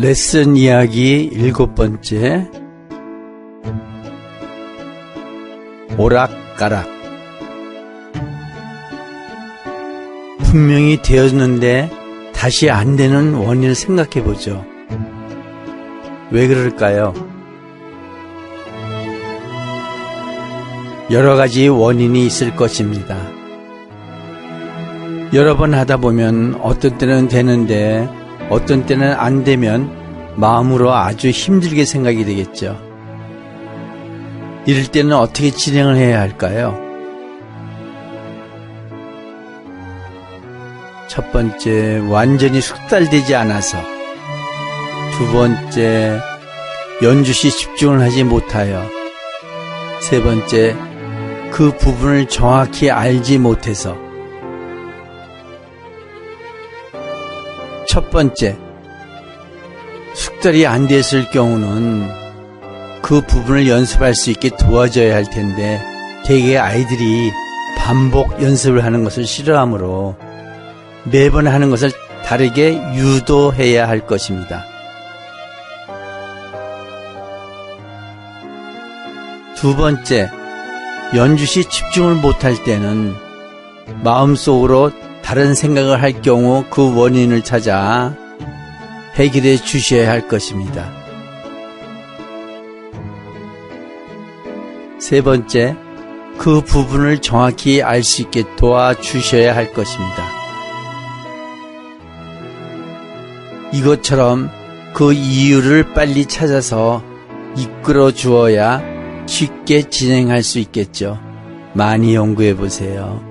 레슨 이야기 일곱 번째 오락가락 분명히 되었는데 다시 안 되는 원인을 생각해 보죠. 왜 그럴까요? 여러 가지 원인이 있을 것입니다. 여러 번 하다 보면 어떤 때는 되는데 어떤 때는 안 되면 마음으로 아주 힘들게 생각이 되겠죠. 이럴 때는 어떻게 진행을 해야 할까요? 첫 번째, 완전히 숙달되지 않아서. 두 번째, 연주시 집중을 하지 못하여. 세 번째, 그 부분을 정확히 알지 못해서. 첫 번째, 숙달이 안 됐을 경우는 그 부분을 연습할 수 있게 도와줘야 할 텐데, 대개 아이들이 반복 연습을 하는 것을 싫어하므로 매번 하는 것을 다르게 유도해야 할 것입니다. 두 번째, 연주 시 집중을 못할 때는 마음속으로 다른 생각을 할 경우 그 원인을 찾아 해결해 주셔야 할 것입니다. 세 번째, 그 부분을 정확히 알 수 있게 도와주셔야 할 것입니다. 이것처럼 그 이유를 빨리 찾아서 이끌어 주어야 쉽게 진행할 수 있겠죠. 많이 연구해 보세요.